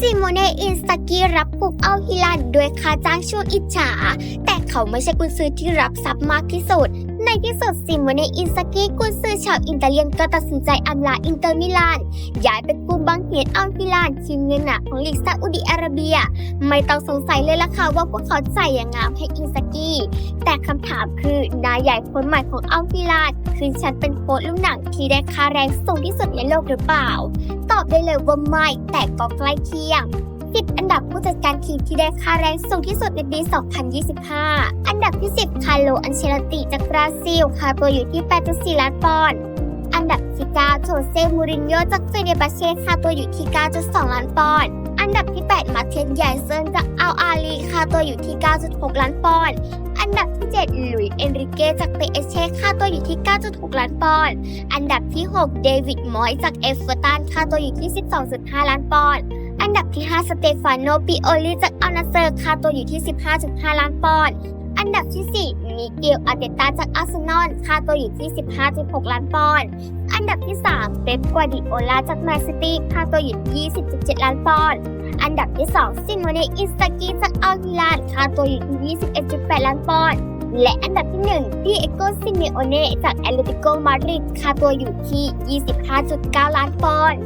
ซิโมเนอินสตากีรับปลุกเอาฮิลันด้วยค่าจ้างช่วงอิจฉา แต่เขาไม่ใช่กุนซือที่รับทรัพย์มากที่สุด ในที่สุดซิโมเนอินสตากีกุนซือชาวอิตาเลียนก็ตัดสินใจอำลาอินเตอร์มิลาน ย้ายไปกลุ่มบางเหียนอัลฮิลานทีมเงินหนักของลีกซาอุดิอาระเบีย ไม่ต้องสงสัยเลยล่ะค่ะว่าพวกเขาใจอย่างงามให้อินสตากีแต่คำถามคือนายใหญ่คนใหม่ของอัลฮิลานคือฉันเป็นโค้ชลูกหนังที่ได้ค่าแรงสูงที่สุดในโลกหรือเปล่า ตอบได้เลยว่าไม่แต่ก็ใกล้เคียง 10 อันดับผู้จัดการทีมที่ได้ค่าแรงสูงที่สุดในปี 2025 อันดับที่ 10 คาร์โล อันเชลติจากบราซิล ค่าตัวอยู่ที่ 8.4 ล้านปอนด์อันดับที่ 9โจเซ มูรินโญ่จากเฟเนบาเช่ค่าตัวอยู่ที่ 9.2 ล้านปอนด์อันดับที่ 8 มาเทนใหญ่เซนจากอัลอาลีค่าตัวอยู่ที่ 9.6 ล้านปอนด์อันดับที่ 7 ลุยเอนริเกจากเปเอเช่ค่าตัวอยู่ที่ 9.6 ล้านปอนด์อันดับที่ 6 เดวิดมอยส์จากเอฟเวอร์ตันค่าตัวอยู่ที่ 12.5 ล้านปอนด์ อันดับที่ 5 สเตฟานโนปิโอลิจากอัลนาเซอร์ค่าตัวอยู่ที่ 15.5 ล้านปอนด์ อันดับที่ 4 มิเกลอาร์เตตาจากอาร์เซนอลค่าตัวอยู่ที่ 15.6 ล้านปอนด์ อันดับที่ 3 เป๊ปกวาดิโอลาจากแมนซิตี้ค่าตัวอยู่ที่20.7 ล้านปอนด์ อันดับที่ 2 ซิโมเนอินสตากีจากอัลฮิลานค่าตัวอยู่ที่ 21.8 ล้านปอนด์และอันดับที่1ดีเอโกซิเมโอเน่จากแอตเลติโกมาดริดค่าตัวอยู่ที่ 25.9 ล้านปอนด์